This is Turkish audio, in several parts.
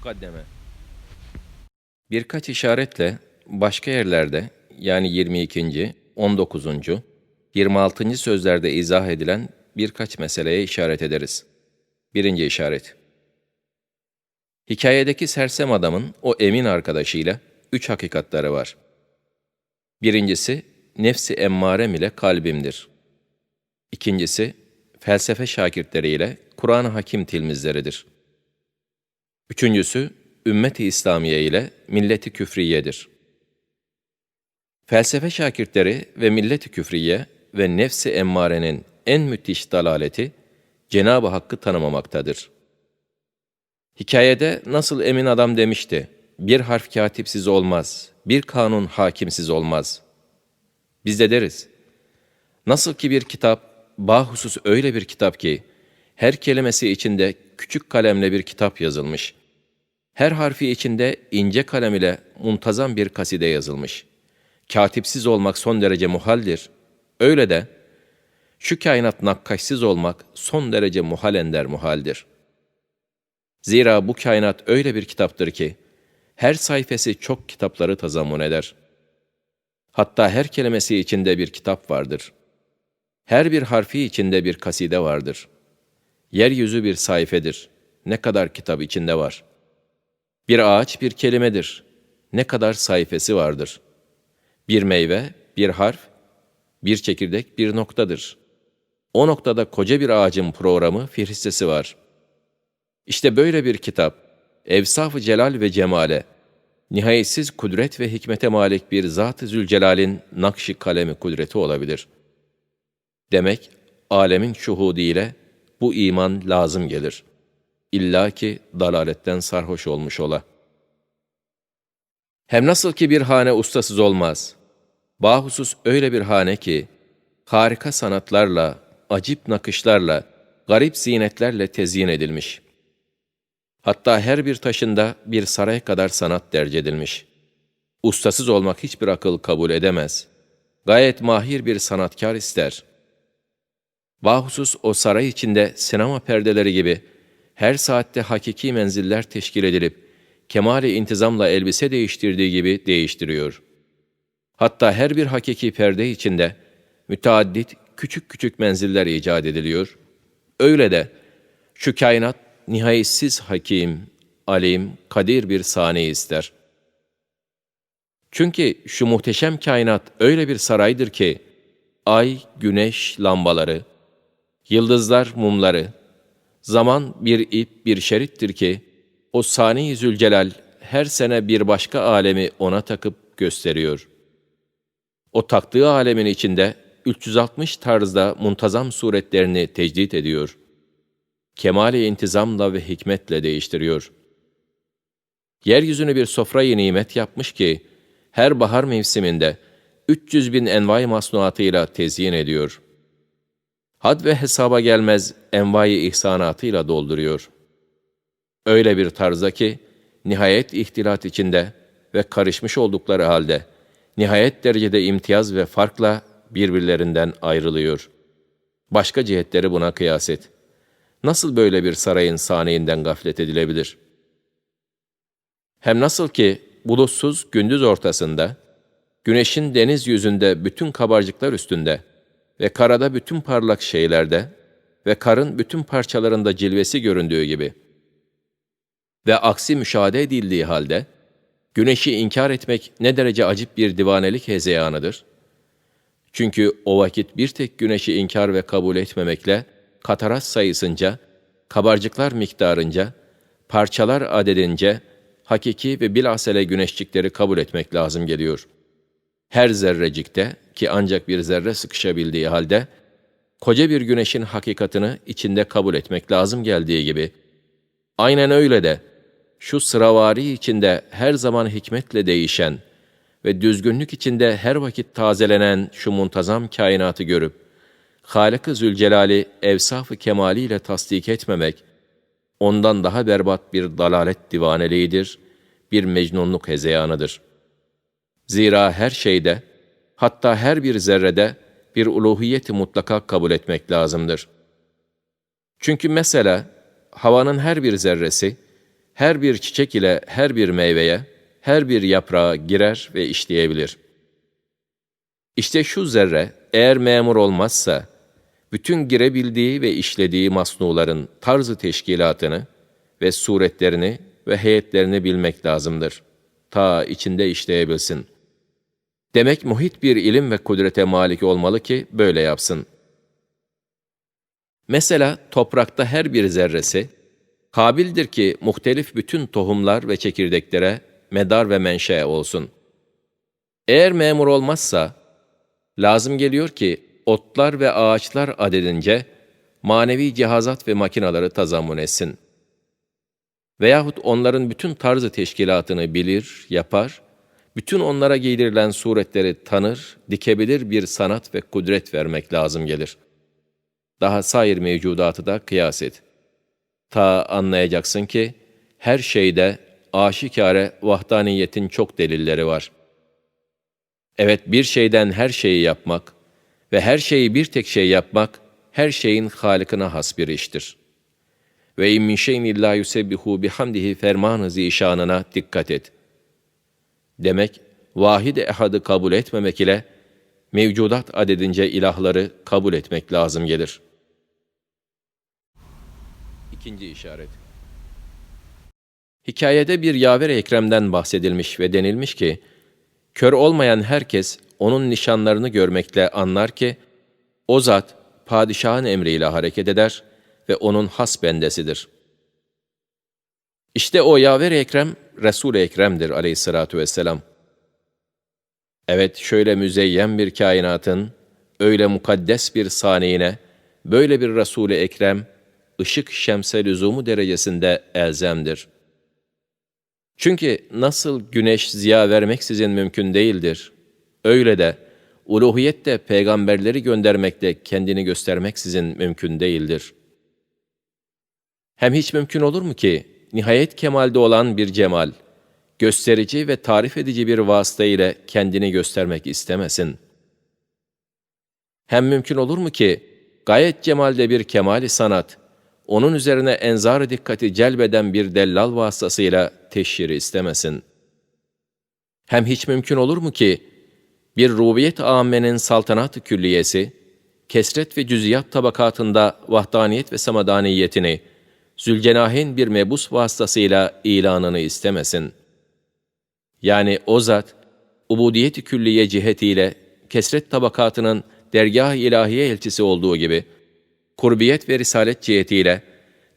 Mukaddeme Birkaç işaretle başka yerlerde yani 22. 19. 26. sözlerde izah edilen birkaç meseleye işaret ederiz. Birinci işaret. Hikayedeki sersem adamın o emin arkadaşıyla üç hakikatları var. Birincisi, nefsi emmarem ile kalbimdir. İkincisi, felsefe şakirtleriyle Kur'an-ı Hakim tilmizleridir. Üçüncüsü, ümmet-i İslamiye ile milleti küfriyedir. Felsefe şakirtleri ve milleti küfriye ve nefsi emmarenin en müthiş dalaleti, Cenab-ı Hakk'ı tanımamaktadır. Hikayede nasıl emin adam demişti, bir harf katipsiz olmaz, bir kanun hakimsiz olmaz. Biz de deriz, nasıl ki bir kitap, bahusus öyle bir kitap ki, her kelimesi içinde küçük kalemle bir kitap yazılmış. Her harfi içinde ince kalem ile muntazam bir kaside yazılmış. Katipsiz olmak son derece muhaldir. Öyle de, şu kainat nakkaşsız olmak son derece muhal ender muhaldir. Zira bu kainat öyle bir kitaptır ki, her sayfası çok kitapları tazammun eder. Hatta her kelimesi içinde bir kitap vardır. Her bir harfi içinde bir kaside vardır. Yeryüzü bir sayfedir. Ne kadar kitap içinde var. Bir ağaç bir kelimedir. Ne kadar sayfası vardır. Bir meyve, bir harf, bir çekirdek bir noktadır. O noktada koca bir ağacın programı, fihristesi var. İşte böyle bir kitap, Evsaf-ı Celal ve Cemale, nihayetsiz kudret ve hikmete malik bir Zat-ı Zülcelal'in nakşi kalemi kudreti olabilir. Demek, alemin şuhudu ile bu iman lazım gelir. İlla ki dalaletten sarhoş olmuş ola. Hem nasıl ki bir hane ustasız olmaz. Bahusus öyle bir hane ki, harika sanatlarla, acip nakışlarla, garip zinetlerle tezyin edilmiş. Hatta her bir taşında bir saray kadar sanat derc edilmiş. Ustasız olmak hiçbir akıl kabul edemez. Gayet mahir bir sanatkar ister. Bahusus o saray içinde sinema perdeleri gibi her saatte hakiki menziller teşkil edilip, kemali intizamla elbise değiştirdiği gibi değiştiriyor. Hatta her bir hakiki perde içinde müteaddit küçük küçük menziller icat ediliyor. Öyle de şu kainat nihayetsiz hakim, alim, kadir bir sahne ister. Çünkü şu muhteşem kainat öyle bir saraydır ki, ay, güneş, lambaları, yıldızlar, mumları, zaman bir ip, bir şerittir ki, o Sani Zülcelal her sene bir başka alemi ona takıp gösteriyor. O taktığı alemin içinde 360 tarzda muntazam suretlerini tecdit ediyor. Kemali intizamla ve hikmetle değiştiriyor. Yeryüzünü bir sofrayı nimet yapmış ki, her bahar mevsiminde 300 bin envai masnuatıyla tezyin ediyor. Had ve hesaba gelmez envai ihsanatıyla dolduruyor. Öyle bir tarzda ki, nihayet ihtilat içinde ve karışmış oldukları halde, nihayet derecede imtiyaz ve farkla birbirlerinden ayrılıyor. Başka cihetleri buna kıyas et. Nasıl böyle bir sarayın saniyinden gaflet edilebilir? Hem nasıl ki bulutsuz gündüz ortasında, güneşin deniz yüzünde bütün kabarcıklar üstünde ve karada bütün parlak şeylerde ve karın bütün parçalarında cilvesi göründüğü gibi ve aksi müşahede edildiği halde, güneşi inkar etmek ne derece acip bir divanelik hezeyanıdır. Çünkü o vakit bir tek güneşi inkar ve kabul etmemekle, kataras sayısınca, kabarcıklar miktarınca, parçalar adedince, hakiki ve bilhasele güneşcikleri kabul etmek lazım geliyor. Her zerrecikte ki ancak bir zerre sıkışabildiği halde, koca bir güneşin hakikatını içinde kabul etmek lazım geldiği gibi, aynen öyle de, şu sıravari içinde her zaman hikmetle değişen ve düzgünlük içinde her vakit tazelenen şu muntazam kainatı görüp, Halık-ı Zülcelal'i evsaf-ı kemaliyle tasdik etmemek, ondan daha berbat bir dalalet divaneliğidir, bir mecnunluk hezeyanıdır. Zira her şeyde, hatta her bir zerrede bir uluhiyeti mutlaka kabul etmek lazımdır. Çünkü mesela havanın her bir zerresi, her bir çiçek ile her bir meyveye, her bir yaprağa girer ve işleyebilir. İşte şu zerre eğer memur olmazsa, bütün girebildiği ve işlediği masnuların tarzı teşkilatını ve suretlerini ve heyetlerini bilmek lazımdır. Ta içinde işleyebilsin. Demek muhit bir ilim ve kudrete malik olmalı ki böyle yapsın. Mesela toprakta her bir zerresi, kabildir ki muhtelif bütün tohumlar ve çekirdeklere medar ve menşe olsun. Eğer memur olmazsa, lazım geliyor ki otlar ve ağaçlar adedince manevi cihazat ve makinaları tazammun etsin. Veyahut onların bütün tarzı teşkilatını bilir, yapar, bütün onlara giydirilen suretleri tanır, dikebilir bir sanat ve kudret vermek lazım gelir. Daha sair mevcudatı da kıyas et. Ta anlayacaksın ki, her şeyde aşikare vahdaniyetin çok delilleri var. Evet bir şeyden her şeyi yapmak ve her şeyi bir tek şey yapmak, her şeyin halikına has bir iştir. Ve in min şeyin illa yusebbihu bihamdihi fermanı zişanına dikkat et. Demek, vahid ehadı kabul etmemek ile mevcudat adedince ilahları kabul etmek lazım gelir. İkinci işaret. Hikayede bir yaver Ekrem'den bahsedilmiş ve denilmiş ki, kör olmayan herkes onun nişanlarını görmekle anlar ki, o zat padişahın emriyle hareket eder ve onun has bendesidir. İşte o yaver Ekrem, Resul-i Ekrem'dir aleyhissalatu vesselam. Evet, şöyle müzeyyen bir kainatın, öyle mukaddes bir saniyine, böyle bir Resul-i Ekrem, ışık şemse lüzumu derecesinde elzemdir.'' Çünkü nasıl güneş ziya vermeksizin mümkün değildir. Öyle de uluhiyet de peygamberleri göndermekle kendini göstermeksizin mümkün değildir. Hem hiç mümkün olur mu ki nihayet kemalde olan bir cemal, gösterici ve tarif edici bir vasıta ile kendini göstermek istemesin? Hem mümkün olur mu ki gayet cemalde bir kemali sanat, onun üzerine enzar dikkati celbeden bir dellal vasıtasıyla teşhiri istemesin. Hem hiç mümkün olur mu ki, bir rubiyet âmmenin saltanat-ı külliyesi, kesret ve cüziyat tabakatında vahdaniyet ve samadaniyetini, Zülcenahin bir mebus vasıtasıyla ilanını istemesin. Yani o zat, ubudiyet-i külliye cihetiyle kesret tabakatının dergah-ı ilahiye elçisi olduğu gibi, kurbiyet ve risalet cihetiyle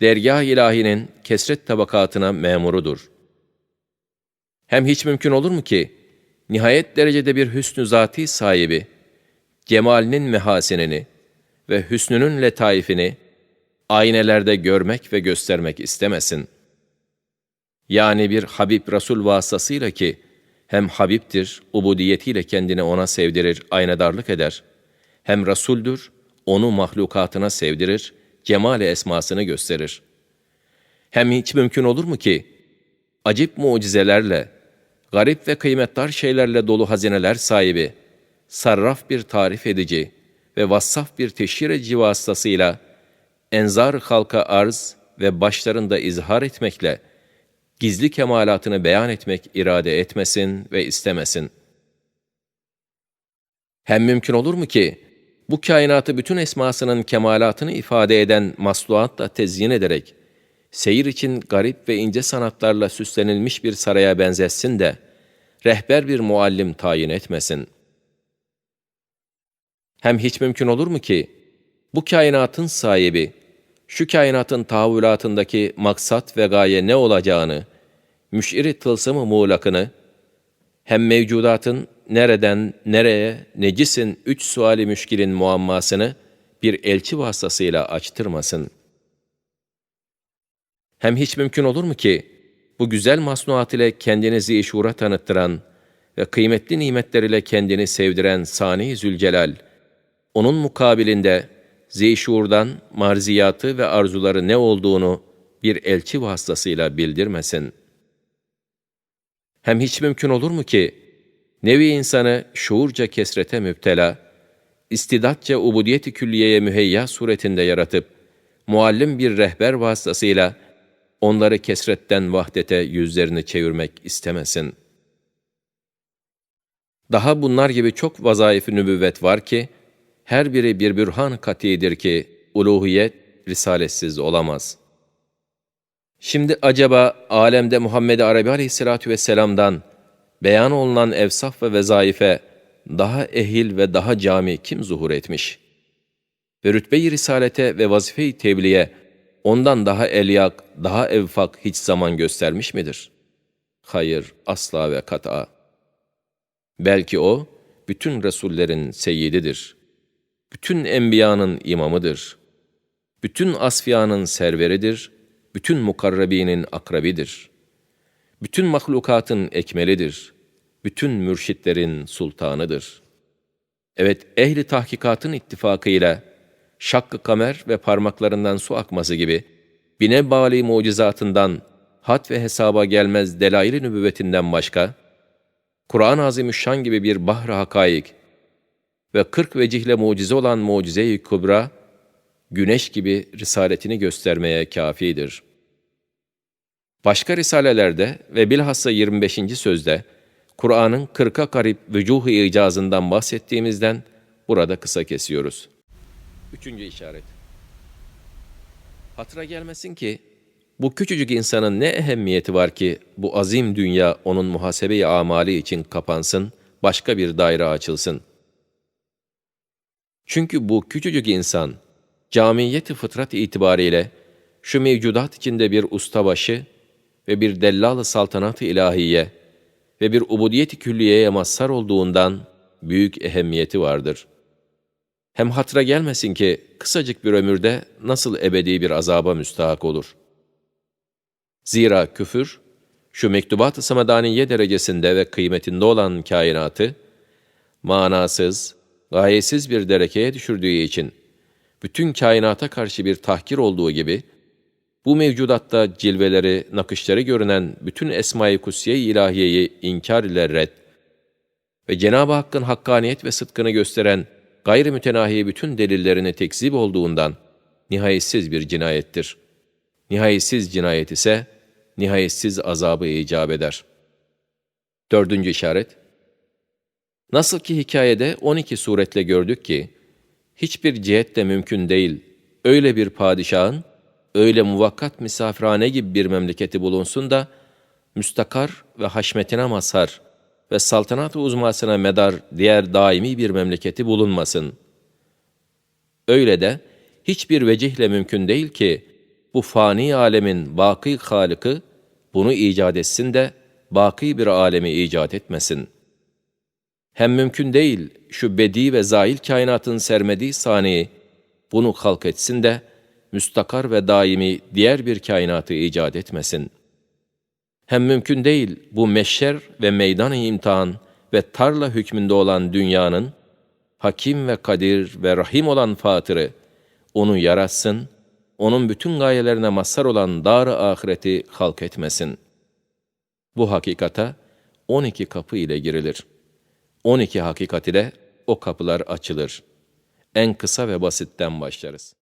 dergah ilahinin kesret tabakatına memurudur. Hem hiç mümkün olur mu ki, nihayet derecede bir hüsnü zati sahibi, cemalinin mehasenini ve hüsnünün letaifini aynelerde görmek ve göstermek istemesin. Yani bir Habib Resul vasıtasıyla ki, hem Habib'tir, ubudiyetiyle kendini ona sevdirir, aynadarlık eder, hem Resul'dür, onu mahlukatına sevdirir, cemal esmasını gösterir. Hem hiç mümkün olur mu ki, acip mucizelerle, garip ve kıymetdar şeylerle dolu hazineler sahibi, sarraf bir tarif edici ve vassaf bir teşhir edici vasıtasıyla, enzar halka arz ve başlarında izhar etmekle, gizli kemalatını beyan etmek irade etmesin ve istemesin. Hem mümkün olur mu ki, bu kainatı bütün esmasının kemalatını ifade eden masluatla tezyin ederek, seyir için garip ve ince sanatlarla süslenilmiş bir saraya benzetsin de, rehber bir muallim tayin etmesin. Hem hiç mümkün olur mu ki, bu kainatın sahibi, şu kainatın tahavvülatındaki maksat ve gaye ne olacağını, müşiri tılsımı muğlakını, hem mevcudatın nereden, nereye, necisin üç suali müşkilin muammasını bir elçi vasıtasıyla açtırmasın. Hem hiç mümkün olur mu ki, bu güzel masnuat ile kendini zişura tanıttıran ve kıymetli nimetler ile kendini sevdiren Sani Zülcelal, onun mukabilinde zişurdan marziyatı ve arzuları ne olduğunu bir elçi vasıtasıyla bildirmesin. Hem hiç mümkün olur mu ki, nevi insanı şuurca kesrete müptela, istidatça ubudiyeti külliyeye müheyya suretinde yaratıp, muallim bir rehber vasıtasıyla onları kesretten vahdete yüzlerini çevirmek istemesin. Daha bunlar gibi çok vazaifi nübüvvet var ki, her biri bir bürhan katidir ki, uluhiyet risaletsiz olamaz. Şimdi acaba alemde Muhammed Arabi Aleyhisselatü Vesselam'dan beyan olunan evsaf ve vezaife daha ehil ve daha cami kim zuhur etmiş? Ve rütbe-i risalete ve vazife-i tebliğe ondan daha elyak, daha evfak hiç zaman göstermiş midir? Hayır, asla ve kat'a. Belki o, bütün Resullerin seyyididir. Bütün enbiyanın imamıdır. Bütün asfiyanın serveridir. Bütün mukarrabinin akrabidir. Bütün mahlukatın ekmelidir. Bütün mürşitlerin sultanıdır. Evet, ehli tahkikatın ittifakıyla, şakkı kamer ve parmaklarından su akması gibi, bine bali mucizatından, hat ve hesaba gelmez delail-i nübüvvetinden başka, Kur'an-ı Azimüşşan gibi bir bahr-ı hakaik ve kırk vecihle mucize olan mucize-i kubra, güneş gibi risaletini göstermeye kafidir. Başka risalelerde ve bilhassa 25. sözde, Kur'an'ın 40'a karip vücuh-u icazından bahsettiğimizden burada kısa kesiyoruz. Üçüncü işaret. Hatıra gelmesin ki, bu küçücük insanın ne ehemmiyeti var ki bu azim dünya onun muhasebe-i amali için kapansın, başka bir daire açılsın. Çünkü bu küçücük insan, camiyeti fıtrat itibariyle şu mevcudat içinde bir ustabaşı ve bir dellal-ı saltanat-ı ilahiye ve bir ubudiyet-i külliyeye mazhar olduğundan büyük ehemmiyeti vardır. Hem hatıra gelmesin ki kısacık bir ömürde nasıl ebedi bir azaba müstahak olur. Zira küfür, şu mektubat-ı samadaniye derecesinde ve kıymetinde olan kainatı, manasız, gayesiz bir derekeye düşürdüğü için, bütün kainata karşı bir tahkir olduğu gibi, bu mevcudatta cilveleri, nakışları görünen bütün Esma-i Kutsiye-i İlahiye'yi inkar ile red ve Cenab-ı Hakk'ın hakkaniyet ve sıdkını gösteren gayri mütenahi bütün delillerini tekzip olduğundan nihayetsiz bir cinayettir. Nihayetsiz cinayet ise nihayetsiz azabı icap eder. Dördüncü işaret, Nasıl ki hikayede 12 suretle gördük ki, hiçbir cihetle mümkün değil, öyle bir padişahın, öyle muvakkat misafirhane gibi bir memleketi bulunsun da, müstakar ve haşmetine mazhar ve saltanat-ı uzmasına medar diğer daimi bir memleketi bulunmasın. Öyle de, hiçbir vecihle mümkün değil ki, bu fani alemin baki halıkı, bunu icat etsin de, baki bir alemi icat etmesin.'' Hem mümkün değil şu bedi ve zail kainatın sermediği saniyi bunu halk etsin de müstakar ve daimi diğer bir kainatı icat etmesin. Hem mümkün değil bu meşer ve meydan imtihan ve tarla hükmünde olan dünyanın hakim ve kadir ve rahim olan fatırı onu yaratsın, onun bütün gayelerine mazhar olan dar-ı ahireti halk etmesin. Bu hakikata 12 kapı ile girilir.'' 12 hakikat ile o kapılar açılır. En kısa ve basitten başlarız.